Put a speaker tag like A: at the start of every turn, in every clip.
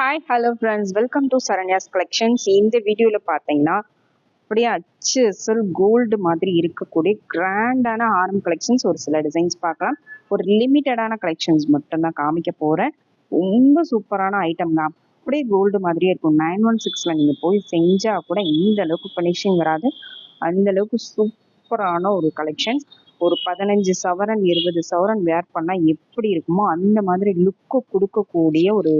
A: Hi hello friends welcome to Saranya's collections இந்த வீடியோவில் பார்த்தீங்கன்னா அப்படியே அச்சு அசல் கோல்டு மாதிரி இருக்கக்கூடிய கிராண்டான ஆரம் கலெக்ஷன்ஸ் ஒரு சில டிசைன்ஸ் பார்க்கலாம். ஒரு லிமிட்டடான கலெக்ஷன்ஸ் மட்டும்தான் காமிக்க போகிறேன் ரொம்ப சூப்பரான ஐட்டம் தான். அப்படியே கோல்டு மாதிரியே இருக்கும். நைன் ஒன் சிக்ஸில் நீங்கள் போய் செஞ்சால் கூட இந்த அளவுக்கு ஃபினிஷிங் வராது. அந்த அளவுக்கு சூப்பரான ஒரு கலெக்ஷன்ஸ் ஒரு பதினஞ்சு சவரன் இருபது சவரன் வேர் பண்ணால் எப்படி இருக்குமோ அந்த மாதிரி லுக்கு கொடுக்கக்கூடிய ஒரு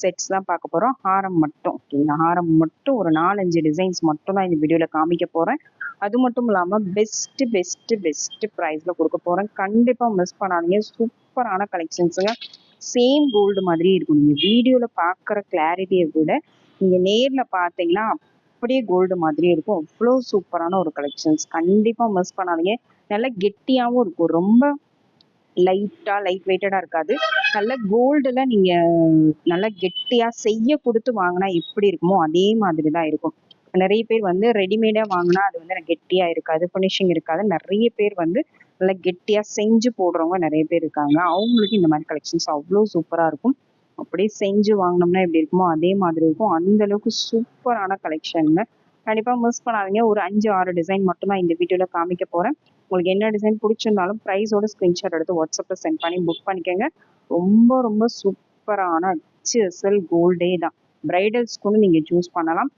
A: செட்ஸ் தான் பார்க்க போகிறோம் ஹாரம் மட்டும் ஓகேங்களா ஹாரம் மட்டும் ஒரு நாலஞ்சு டிசைன்ஸ் மட்டும் தான் இந்த வீடியோவில் காமிக்க போகிறேன் அது மட்டும் இல்லாமல் பெஸ்ட்டு பெஸ்ட்டு பெஸ்ட்டு ப்ரைஸில் கொடுக்க போகிறேன் கண்டிப்பாக மிஸ் பண்ணாதீங்க. சூப்பரான கலெக்ஷன்ஸுங்க சேம் கோல்டு மாதிரி இருக்கும். நீங்கள் வீடியோவில் பார்க்குற கிளாரிட்டியை விட நீங்கள் நேரில் பார்த்தீங்கன்னா அப்படியே கோல்டு மாதிரி இருக்கும். அவ்வளோ சூப்பரான ஒரு கலெக்ஷன்ஸ் கண்டிப்பாக மிஸ் பண்ணாதீங்க. நல்லா கெட்டியாகவும் இருக்கும். ரொம்ப லைட்டாக லைட் வெயிட்டடாக இருக்காது. நல்ல கோல்டில் நீங்கள் நல்லா கெட்டியாக செய்ய கொடுத்து வாங்கினா எப்படி இருக்குமோ அதே மாதிரி தான் இருக்கும். நிறைய பேர் வந்து ரெடிமேடாக வாங்கினா அது வந்து கெட்டியாக இருக்காது ஃபினிஷிங் இருக்காது. நிறைய பேர் வந்து நல்லா கெட்டியாக செஞ்சு போடுறவங்க நிறைய பேர் இருக்காங்க. அவங்களுக்கு இந்த மாதிரி கலெக்ஷன்ஸ் அவ்வளோ சூப்பராக இருக்கும். அப்படியே செஞ்சு வாங்கினோம்னா எப்படி இருக்குமோ அதே மாதிரி இருக்கும். அந்த அளவுக்கு சூப்பரான கலெக்ஷனுங்க கண்டிப்பாக மிஸ் பண்ணாதீங்க. ஒரு அஞ்சு ஆறு டிசைன் மட்டும் தான் இந்த வீடியோவில் காமிக்க போகிறேன் உங்களுக்கு என்ன டிசைன் பிடிச்சிருந்தாலும் ப்ரைஸோட ஸ்க்ரீன்ஷாட் எடுத்து வாட்ஸ்அப்பில் சென்ட் பண்ணி புக் பண்ணிக்கோங்க. ரொம்ப ரொம்ப சூப்பரான அச்சு கோல்டே தான். பிரைடல்ஸ்க்கு வந்து நீங்கள் சூஸ் பண்ணலாம்.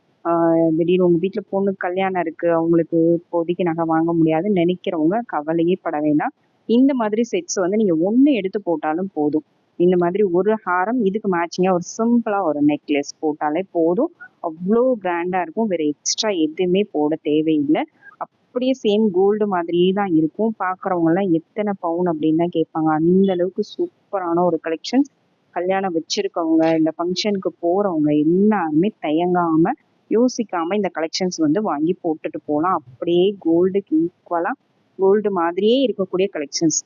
A: திடீர்னு உங்கள் வீட்டில் பொண்ணு கல்யாணம் இருக்குது அவங்களுக்கு இப்போதைக்கு நகை வாங்க முடியாதுன்னு நினைக்கிறவங்க கவலையே பட வேண்டாம். இந்த மாதிரி செட்ஸ் வந்து நீங்கள் ஒன்று எடுத்து போட்டாலும் போதும். இந்த மாதிரி ஒரு ஹாரம் இதுக்கு மேட்சிங்காக ஒரு சிம்பிளாக ஒரு நெக்லஸ் போட்டாலே போதும். அவ்வளோ கிராண்டாக இருக்கும். வேறு எக்ஸ்ட்ரா எதுவுமே போட தேவையில்லை. அப்படியே சேம் கோல்டு மாதிரியே தான் இருக்கும். பார்க்குறவங்கலாம் எத்தனை பவுன் அப்படின்னு தான் கேட்பாங்க. அந்த அளவுக்கு சூப்பரான ஒரு கலெக்ஷன்ஸ் கல்யாணம் வச்சிருக்கவங்க இந்த ஃபங்க்ஷனுக்கு போகிறவங்க எல்லாருமே தயங்காமல் யோசிக்காமல் இந்த கலெக்ஷன்ஸ் வந்து வாங்கி போட்டுட்டு போகலாம் அப்படியே கோல்டுக்கு ஈக்குவலாக கோல்டு மாதிரியே இருக்கக்கூடிய கலெக்ஷன்ஸ்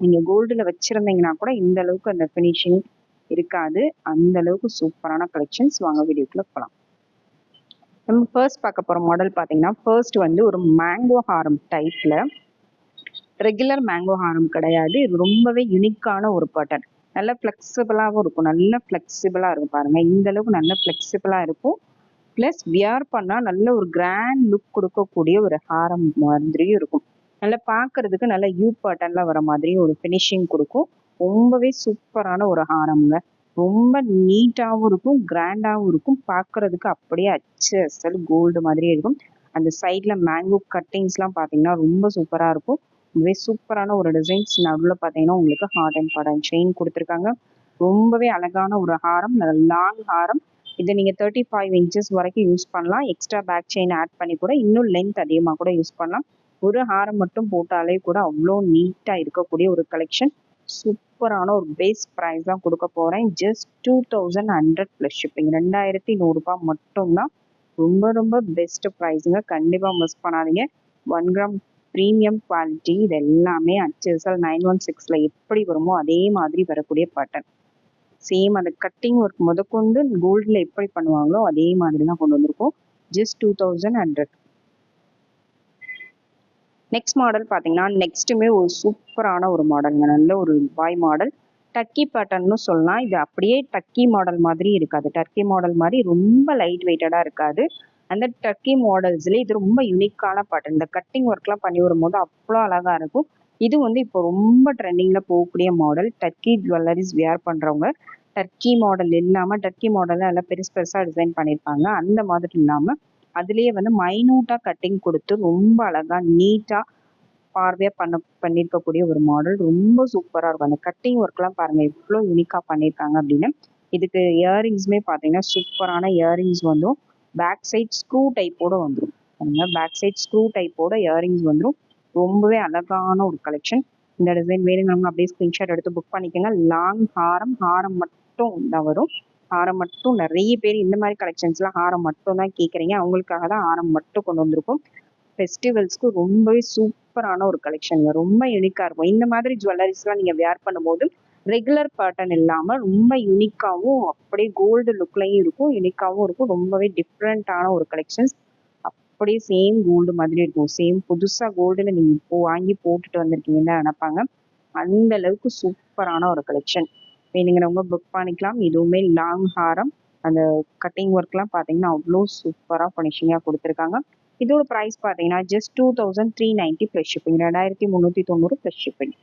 A: நீங்கள் கோல்டில் வச்சுருந்தீங்கன்னா கூட இந்த அளவுக்கு அந்த ஃபினிஷிங் இருக்காது. அந்த அளவுக்கு சூப்பரான கலெக்ஷன்ஸ் வாங்க வீடியோக்குள்ள போகலாம் நம்ம ஃபர்ஸ்ட் பார்க்க போகிற மாடல் பார்த்தீங்கன்னா ஃபர்ஸ்ட் வந்து ஒரு மேங்கோ ஹாரம் டைப்பில் ரெகுலர் மேங்கோ ஹாரம் கிடையாது. இது ரொம்பவே யுனிக்கான ஒரு பேட்டர்ன் நல்ல ஃப்ளெக்சிபிளாகவும் இருக்கும். நல்ல ஃப்ளெக்சிபிளாக இருக்கும் பாருங்கள் இந்த அளவுக்கு நல்ல ஃப்ளெக்சிபிளாக இருக்கும். ப்ளஸ் வியர் பண்ணால் நல்ல ஒரு கிராண்ட் லுக் கொடுக்கக்கூடிய ஒரு ஹாரம் மாதிரியும் இருக்கும். நல்லா பார்க்கறதுக்கு நல்லா யூ பேட்டர்னில் வர மாதிரி ஒரு ஃபினிஷிங் கொடுக்கும். ரொம்பவே சூப்பரான ஒரு ஹாரம்ங்க. ரொம்ப நீட்டாகவும் இருக்கும் கிராண்டாகவும் இருக்கும். பார்க்கறதுக்கு அப்படியே அச்சு அசல் கோல்டு மாதிரியே இருக்கும். அந்த சைடில் மேங்கோ கட்டிங்ஸ்லாம் பார்த்தீங்கன்னா ரொம்ப சூப்பராக இருக்கும். ரொம்பவே சூப்பரான ஒரு டிசைன்ஸ் நடுவில் பார்த்தீங்கன்னா உங்களுக்கு ஹார்ட் அண்ட் பாட் செயின் கொடுத்துருக்காங்க. ரொம்பவே அழகான ஒரு ஹாரம் நல்ல லாங் ஹாரம். இதை நீங்கள் தேர்ட்டி ஃபைவ் இன்ச்சஸ் வரைக்கும் யூஸ் பண்ணலாம். எக்ஸ்ட்ரா பேக் செயின் ஆட் பண்ணி கூட இன்னும் லென்த் அதிகமாக கூட யூஸ் பண்ணலாம். ஒரு ஹாரம் மட்டும் போட்டாலே கூட அவ்வளோ நீட்டாக இருக்கக்கூடிய ஒரு கலெக்ஷன் சூப்பரான ஒரு பேஸ் ப்ரைஸ் தான் கொடுக்க போகிறேன் just two thousand hundred plus shipping ரெண்டாயிரத்தி நூறுரூபா மட்டும்தான். ரொம்ப ரொம்ப பெஸ்ட் ப்ரைஸுங்க கண்டிப்பாக மிஸ் பண்ணாதீங்க. ஒன் கிராம் ப்ரீமியம் குவாலிட்டி இது எல்லாமே அச்சல் நைன் ஒன் சிக்ஸில் எப்படி வருமோ அதே மாதிரி வரக்கூடிய பட்டன் சேம் அந்த கட்டிங் ஒர்க் முதற்கொண்டு கோல்டில் எப்படி பண்ணுவாங்களோ அதே மாதிரி தான் கொண்டு வந்திருக்கோம். Just two thousand hundred next model பார்த்தீங்கன்னா நெக்ஸ்ட்டுமே ஒரு சூப்பரான ஒரு மாடலுங்க நல்ல ஒரு பாய் மாடல் டர்க்கி பேட்டர்ன்னு சொல்லலாம். இது அப்படியே டர்க்கி மாடல் மாதிரி இருக்காது. டர்க்கி மாடல் மாதிரி ரொம்ப லைட் வெயிட்டடாக இருக்காது. அந்த டர்க்கி மாடல்ஸ்ல இது ரொம்ப யூனிக்கான பேட்டர்ன் இந்த கட்டிங் ஒர்க்லாம் பண்ணி வரும்போது அவ்வளோ அழகாக இருக்கும். இது வந்து இப்போ ரொம்ப ட்ரெண்டிங்கில் போகக்கூடிய மாடல் டர்க்கி ஜுவல்லரிஸ் வியர் பண்ணுறவங்க டர்க்கி மாடல் இல்லாமல் டர்க்கி மாடலில் நல்லா பெருசு பெருசாக டிசைன் பண்ணியிருப்பாங்க அந்த மாதிரி இல்லாமல் அதுலேயே வந்து மைனூட்டாக கட்டிங் கொடுத்து ரொம்ப அழகாக நீட்டாக பார்வையாக பண்ண பண்ணியிருக்கக்கூடிய ஒரு மாடல் ரொம்ப சூப்பராக இருக்கும். அந்த கட்டிங் ஒர்க்லாம் பாருங்கள் எவ்வளோ யூனிக்காக பண்ணியிருக்காங்க அப்படின்னு. இதுக்கு இயரிங்ஸுமே பார்த்தீங்கன்னா சூப்பரான இயரிங்ஸ் வந்துடும் பேக் சைட் ஸ்க்ரூ டைப்போட வந்துடும் பாருங்கள் பேக் சைட் ஸ்க்ரூ டைப்போட இயரிங்ஸ் வந்துடும் ரொம்பவே அழகான ஒரு கலெக்ஷன் இந்த டிசைன் வேணுங்கிறவங்க அப்படியே ஸ்க்ரீன்ஷாட் எடுத்து புக் பண்ணிக்கோங்க. லாங் ஹாரம் ஹாரம் மட்டும் தான் வரும். ஹாரம் மட்டும் நிறைய பேர் இந்த மாதிரி கலெக்ஷன்ஸ்லாம் ஹாரம் மட்டும் தான் கேட்குறீங்க அவங்களுக்காக தான் ஹாரம் மட்டும் கொண்டு வந்திருக்கும். ஃபெஸ்டிவல்ஸ்க்கு ரொம்பவே சூப்பரான ஒரு கலெக்ஷன் ரொம்ப யூனிக்காக இருக்கும். இந்த மாதிரி ஜுவல்லரிஸ்லாம் நீங்கள் வேர் பண்ணும்போது ரெகுலர் பேட்டர்ன் இல்லாமல் ரொம்ப யூனிக்காகவும் அப்படியே கோல்டு லுக்லையும் இருக்கும். யூனிக்காகவும் இருக்கும். ரொம்பவே டிஃப்ரெண்ட்டான ஒரு கலெக்ஷன்ஸ் அப்படியே சேம் கோல்டு மாதிரி இருக்கும். சேம் புதுசாக கோல்டில் நீங்கள் இப்போ வாங்கி போட்டுட்டு வந்திருக்கீங்கன்னு நினைப்பாங்க. அந்த அளவுக்கு சூப்பரான ஒரு கலெக்ஷன் வேணுங்கிறவங்க புக் பண்ணிக்கலாம். இதுவுமே லாங் ஹாரம். அந்த கட்டிங் ஒர்க்லாம் பார்த்தீங்கன்னா அவ்வளோ சூப்பராக ஃபினிஷிங்காக கொடுத்துருக்காங்க. இதோட ப்ரைஸ் பார்த்தீங்கன்னா just two thousand three ninety plus shipping ரெண்டாயிரத்தி முந்நூற்றி தொண்ணூறு ப்ளஸ் ஷிப்பிங்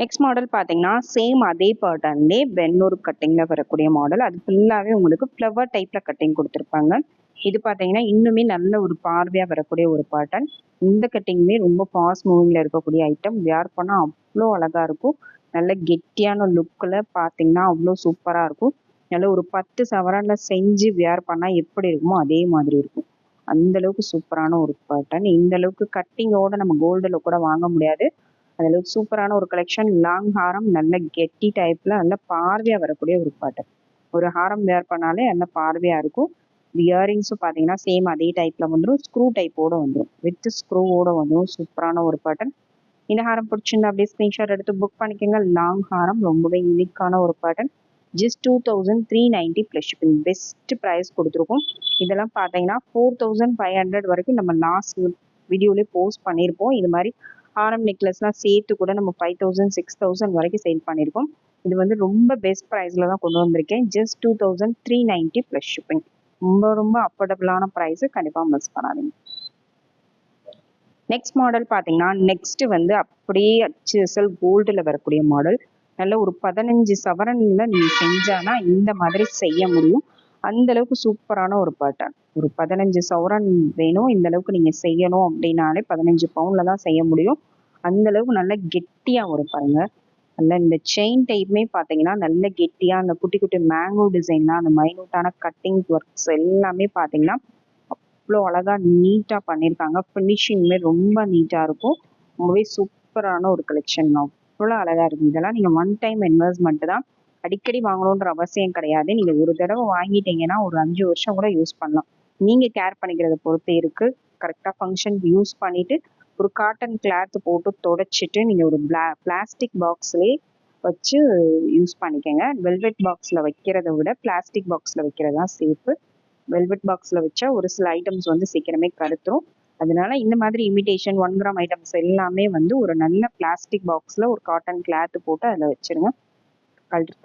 A: நெக்ஸ்ட் மாடல் பார்த்தீங்கன்னா சேம் அதே பேட்டர்ன்லே வெண்ணூர் கட்டிங்கில் வரக்கூடிய மாடல் அது ஃபுல்லாகவே உங்களுக்கு ஃப்ளவர் டைப்பில் கட்டிங் கொடுத்துருப்பாங்க. இது பார்த்தீங்கன்னா இன்னுமே நல்ல ஒரு பார்வையாக வரக்கூடிய ஒரு பேட்டர்ன் இந்த கட்டிங்குமே ரொம்ப ஃபாஸ்ட் மூவிங்கில் இருக்கக்கூடிய ஐட்டம் வேர் பண்ணால் அவ்வளோ அழகாக இருக்கும். நல்ல கெட்டியான லுக்கில் பார்த்தீங்கன்னா அவ்வளோ சூப்பராக இருக்கும். நல்ல ஒரு பத்து சவரனில் செஞ்சு வியர் பண்ணால் எப்படி இருக்குமோ அதே மாதிரி இருக்கும். அந்த அளவுக்கு சூப்பரான ஒரு பேட்டர்ன் இந்த அளவுக்கு கட்டிங்கோட நம்ம கோல்டில் கூட வாங்க முடியாது. அதளவுக்கு சூப்பரான ஒரு கலெக்ஷன் லாங் ஹாரம் நல்ல கெட்டி டைப்பில் நல்ல பார்வையாக வரக்கூடிய ஒரு பேட்டர்ன் ஒரு ஹாரம் வியர் பண்ணாலே நல்ல பார்வையாக இருக்கும். இயரிங்ஸும் பார்த்தீங்கன்னா சேம் அதே டைப்பில் வந்துடும் ஸ்க்ரூ டைப்போடு வந்துடும் வித் ஸ்க்ரூவோட வந்துடும் சூப்பரான ஒரு பேட்டர்ன் இந்த ஹாரம் பிடிச்சிருந்தா அப்படியே ஸ்க்ரீன்ஷாட் எடுத்து புக் பண்ணிக்கோங்க. லாங் ஹாரம் ரொம்பவே யூனிக்கான ஒரு pattern just two thousand three ninety plus shipping best price கொடுத்துருக்கோம். இதெல்லாம் பார்த்தீங்கன்னா ஃபோர் தௌசண்ட் ஃபைவ் ஹண்ட்ரட் வரைக்கும் நம்ம லாஸ்ட் வீடியோலேயே போஸ்ட் பண்ணியிருப்போம். இது மாதிரி ஆரம் நெக்லஸ்லாம் சேர்த்து கூட நம்ம ஃபைவ் தௌசண்ட் சிக்ஸ் தௌசண்ட் வரைக்கும் சேல் பண்ணியிருக்கோம். இது வந்து ரொம்ப பெஸ்ட் ப்ரைஸில் தான் கொண்டு வந்திருக்கேன். Just two thousand three ninety plus shipping ரொம்ப ரொம்ப அஃபோர்டபுளான ப்ரைஸு கண்டிப்பாக மிஸ் பண்ணாதீங்க. நெக்ஸ்ட் மாடல் பார்த்தீங்கன்னா நெக்ஸ்ட் வந்து அப்படியே அச்சுசல் கோல்டில் வரக்கூடிய மாடல் நல்ல ஒரு பதினஞ்சு சவரனில் நீங்கள் செஞ்சானா இந்த மாதிரி செய்ய முடியும். அந்த அளவுக்கு சூப்பரான ஒரு பேட்டர்ன் ஒரு பதினஞ்சு சவரன் வேணும். இந்த அளவுக்கு நீங்கள் செய்யணும் அப்படின்னாலே பதினஞ்சு பவுனில் தான் செய்ய முடியும். அந்த அளவுக்கு நல்ல கெட்டியாக வரும் பாருங்க. நல்ல இந்த செயின் டைப்புமே பார்த்தீங்கன்னா நல்ல கெட்டியாக அந்த குட்டி குட்டி மேங்கோ டிசைன்லாம் அந்த மைனூட்டான கட்டிங் ஒர்க்ஸ் எல்லாமே பார்த்தீங்கன்னா அவ்வளோ அழகாக நீட்டாக பண்ணியிருக்காங்க ஃபினிஷிங்குமே ரொம்ப நீட்டாக இருக்கும். ரொம்பவே சூப்பரான ஒரு கலெக்ஷன் அவ்வளோ அழகாக இருக்கும் இதெல்லாம் நீங்கள் ஒன் டைம் இன்வெஸ்ட்மெண்ட் தான் அடிக்கடி வாங்கணுன்ற அவசியம் கிடையாது. நீங்கள் ஒரு தடவை வாங்கிட்டீங்கன்னா ஒரு அஞ்சு வருஷம் கூட யூஸ் பண்ணலாம். நீங்கள் கேர் பண்ணிக்கிறத பொறுத்து இருக்குது கரெக்டாக ஃபங்க்ஷன் யூஸ் பண்ணிவிட்டு ஒரு காட்டன் கிளாத் போட்டு தொடச்சிட்டு நீங்கள் ஒரு பிளா பிளாஸ்டிக் பாக்ஸ்லேயே வச்சு யூஸ் பண்ணிக்கோங்க. வெல்வெட் பாக்ஸில் வைக்கிறத விட பிளாஸ்டிக் பாக்ஸில் வைக்கிறது தான் சேஃபு வெல்வெட் பாக்ஸில் வச்சா ஒரு சில ஐட்டம்ஸ் வந்து சீக்கிரமே கருத்துரும். அதனால இந்த மாதிரி இமிடேஷன் ஒன் கிராம் ஐட்டம்ஸ் எல்லாமே வந்து ஒரு நல்ல பிளாஸ்டிக் பாக்ஸில் ஒரு காட்டன் கிளாத்து போட்டு அதில் வச்சுருங்க.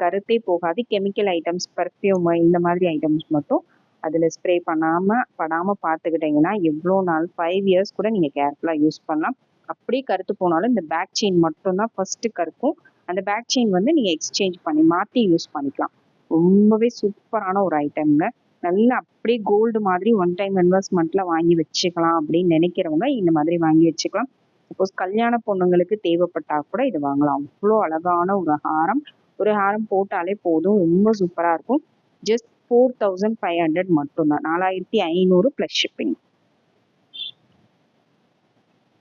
A: கருத்தே போகாது. கெமிக்கல் ஐட்டம்ஸ் பர்ஃப்யூம் இந்த மாதிரி ஐட்டம்ஸ் மட்டும் அதில் ஸ்ப்ரே பண்ணாமல் படாமல் பார்த்துக்கிட்டிங்கன்னா எவ்வளோ நாள் ஃபைவ் இயர்ஸ் கூட நீங்கள் கேர்ஃபுல்லாக யூஸ் பண்ணலாம். அப்படியே கருத்து போனாலும் இந்த பேக் செயின் மட்டும்தான் ஃபஸ்ட்டு கருக்கும். அந்த பேக் செயின் வந்து நீங்கள் எக்ஸ்சேஞ்ச் பண்ணி மாற்றி யூஸ் பண்ணிக்கலாம். ரொம்பவே சூப்பரான ஒரு ஐட்டம்ங்க நல்லா அப்படியே கோல்டு மாதிரி ஒன் டைம் இன்வெஸ்ட்மெண்ட்ல வாங்கி வச்சுக்கலாம் அப்படின்னு நினைக்கிறவங்க இந்த மாதிரி வாங்கி வச்சுக்கலாம். சப்போஸ் கல்யாண பொண்ணுங்களுக்கு தேவைப்பட்டா கூட இது வாங்கலாம். அவ்வளோ அழகான ஒரு ஹாரம். ஒரு ஹாரம் போட்டாலே போதும். ரொம்ப சூப்பராக இருக்கும். Just four thousand five hundred மட்டும்தான். நாலாயிரத்தி ஐநூறு ப்ளஸ் ஷிப்பிங்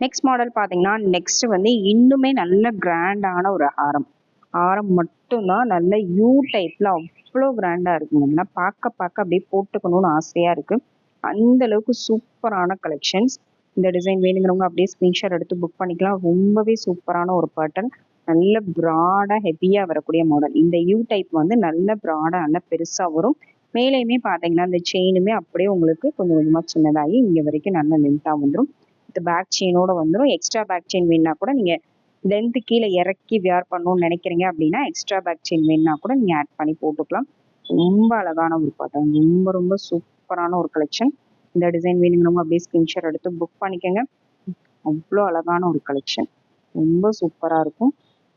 A: நெக்ஸ்ட் மாடல் பார்த்தீங்கன்னா நெக்ஸ்ட் வந்து இன்னுமே நல்ல கிராண்டான ஒரு ஹாரம். ஆரம் மட்டும்தான் நல்ல யூ டைப்பில் அவ்வளோ கிராண்டாக இருக்குங்க பார்க்க பார்க்க அப்படியே போட்டுக்கணும்னு ஆசையாக இருக்குது அந்த அளவுக்கு சூப்பரான கலெக்ஷன்ஸ் இந்த டிசைன் வேணுங்கிறவங்க அப்படியே ஸ்க்ரீன்ஷாட் எடுத்து புக் பண்ணிக்கலாம். ரொம்பவே சூப்பரான ஒரு பேட்டர்ன் நல்ல ப்ராடாக ஹெவியாக வரக்கூடிய மாடல் இந்த யூ டைப் வந்து நல்ல ப்ராடாக நல்ல பெருசாக வரும். மேலேயுமே பார்த்தீங்கன்னா அந்த செயினுமே அப்படியே உங்களுக்கு கொஞ்சம் கொஞ்சமாக சின்னதாகி இங்கே வரைக்கும் நல்ல லென்த்தாக வந்துடும் இது பேக் செயினோட வந்துடும் எக்ஸ்ட்ரா பேக் செயின் வேணுன்னா கூட நீங்கள் லென்த்து கீழே இறக்கி வியர் பண்ணணும்னு நினைக்கிறீங்க அப்படின்னா எக்ஸ்ட்ரா பேக் செயின் வேணும்னா கூட நீங்கள் ஆட் பண்ணி போட்டுக்கலாம். ரொம்ப அழகான ஒரு பாட்டம் ரொம்ப ரொம்ப சூப்பரான ஒரு கலெக்ஷன் இந்த டிசைன் வேணுங்கிறவங்க அப்படியே ஸ்கிரீன்ஷாட் எடுத்து புக் பண்ணிக்கோங்க. அவ்வளோ அழகான ஒரு கலெக்ஷன் ரொம்ப சூப்பராக இருக்கும்.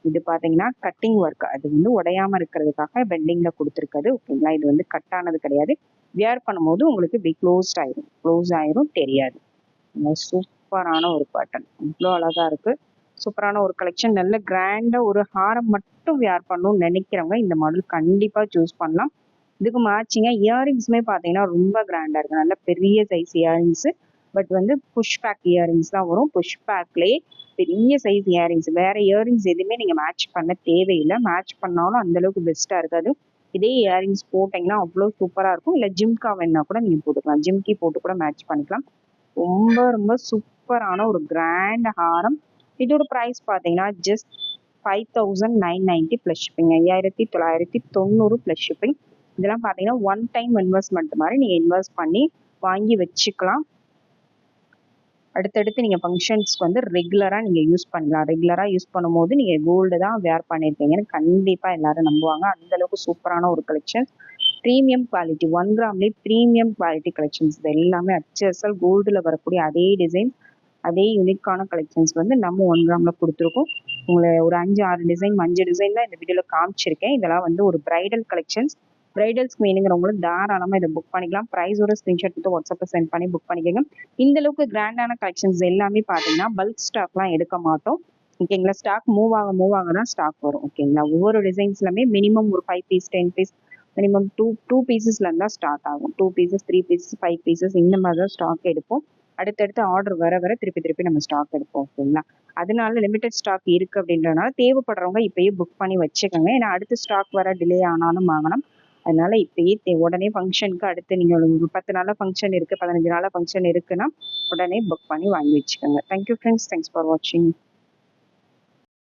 A: இது பார்த்தீங்கன்னா கட்டிங் ஒர்க் அது வந்து உடையாமல் இருக்கிறதுக்காக பெண்டிங்கில் கொடுத்துருக்குது. ஓகேங்களா இது வந்து கட் ஆனது கிடையாது. வியர் பண்ணும்போது உங்களுக்கு இப்படி க்ளோஸ்ட் ஆயிரும். க்ளோஸ் ஆயிரும் தெரியாது. சூப்பரான ஒரு பேட்டர்ன் அவ்வளோ அழகாக இருக்குது சூப்பரான ஒரு கலெக்ஷன் நல்ல கிராண்டாக ஒரு ஹாரம் மட்டும் வியர் பண்ணணும்னு நினைக்கிறவங்க இந்த மாடல் கண்டிப்பாக சூஸ் பண்ணலாம். இதுக்கு மேட்சிங்காக இயரிங்ஸுமே பார்த்தீங்கன்னா ரொம்ப கிராண்டாக இருக்குது நல்ல பெரிய சைஸ் இயரிங்ஸு பட் வந்து புஷ் பேக் இயரிங்ஸ் தான் வரும். புஷ் பேக்லேயே பெரிய சைஸ் இயரிங்ஸ் வேற இயரிங்ஸ் எதுவுமே நீங்க மேட்ச் பண்ண தேவையில்லை. மேட்ச் பண்ணாலும் அந்த அளவுக்கு பெஸ்டா இருக்காது. இதே இயரிங்ஸ் போட்டீங்கன்னா அவ்வளோ சூப்பரா இருக்கும். இல்லை ஜிம்கா வேணா கூட நீங்க போட்டுக்கலாம். ஜிம்கி போட்டு கூட மேட்ச் பண்ணிக்கலாம். ரொம்ப ரொம்ப சூப்பரான ஒரு கிராண்ட் ஹாரம். இதோட ப்ரைஸ் பார்த்தீங்கன்னா just five thousand nine ninety plus shipping ஐயாயிரத்தி தொள்ளாயிரத்தி தொண்ணூறு ப்ளஸ் ஷிப்பிங் இதெல்லாம் பார்த்தீங்கன்னா ஒன் டைம் இன்வெஸ்ட்மெண்ட் மாதிரி நீங்கள் இன்வெஸ்ட் பண்ணி வாங்கி வச்சுக்கலாம். அடுத்தடுத்து நீங்கள் ஃபங்க்ஷன்ஸ்க்கு வந்து ரெகுலராக நீங்கள் யூஸ் பண்ணலாம். ரெகுலராக யூஸ் பண்ணும்போது நீங்கள் கோல்டு தான் வேர் பண்ணியிருக்கீங்கன்னு கண்டிப்பாக எல்லாரும் நம்புவாங்க. அந்தளவுக்கு சூப்பரான ஒரு கலெக்ஷன் ப்ரீமியம் குவாலிட்டி ஒன் கிராம்லேயே ப்ரீமியம் குவாலிட்டி கலெக்ஷன்ஸ் இது எல்லாமே அச்சசல் கோல்டில் வரக்கூடிய அதே டிசைன் அதே யூனிக்கான கலெக்ஷன்ஸ் வந்து நம்ம ஒன் கிராமில் கொடுத்துருக்கோம். உங்களை ஒரு அஞ்சு ஆறு டிசைன் அஞ்சு டிசைன் தான் இந்த வீடியோவில் காமிச்சிருக்கேன். இதெல்லாம் வந்து ஒரு பிரைடல் கலெக்ஷன்ஸ் பிரைடல்ஸ்க்கு வேணுங்கிறவங்களும் தாராளமாக இதை புக் பண்ணிக்கலாம். ப்ரைஸோட ஸ்க்ரீன்ஷாட் எடுத்து வாட்ஸ்அப்பில் சென்ட் பண்ணி புக் பண்ணிக்கோங்க. இந்த அளவுக்கு கிராண்டான கலெக்ஷன்ஸ் எல்லாமே பார்த்தீங்கன்னா பல்க் ஸ்டாக்லாம் எடுக்க மாட்டோம். ஓகேங்களா ஸ்டாக் மூவ் ஆக மூவ் ஆக தான் ஸ்டாக் வரும். ஓகேங்களா ஒவ்வொரு டிசைன்ஸ்லுமே மினிமம் ஒரு five piece ten piece minimum two two பீசஸ்லேருந்து தான் ஸ்டார்ட் ஆகும். Two pieces three pieces five pieces இந்த மாதிரி தான் ஸ்டாக் எடுப்போம். அடுத்தடுத்து ஆர்டர் வர வர திருப்பி திருப்பி நம்ம ஸ்டாக் எடுப்போம் ஓகேங்களா அதனால லிமிடெட் ஸ்டாக் இருக்கு அப்படின்றனால தேவைப்படுறவங்க இப்பயே புக் பண்ணி வச்சுக்கோங்க. ஏன்னா அடுத்த ஸ்டாக் வர டிலே ஆனாலும் வாங்கணும். அதனால இப்பயே தே- உடனே ஃபங்க்ஷனுக்கு அடுத்து நீங்கள் ஒரு பத்து நாளாக ஃபங்க்ஷன் இருக்குது பதினஞ்சு நாளாக ஃபங்க்ஷன் இருக்குன்னா உடனே புக் பண்ணி வாங்கி வச்சுக்கோங்க. தேங்க்யூ ஃப்ரெண்ட்ஸ் தேங்க்ஸ் ஃபார் வாட்சிங்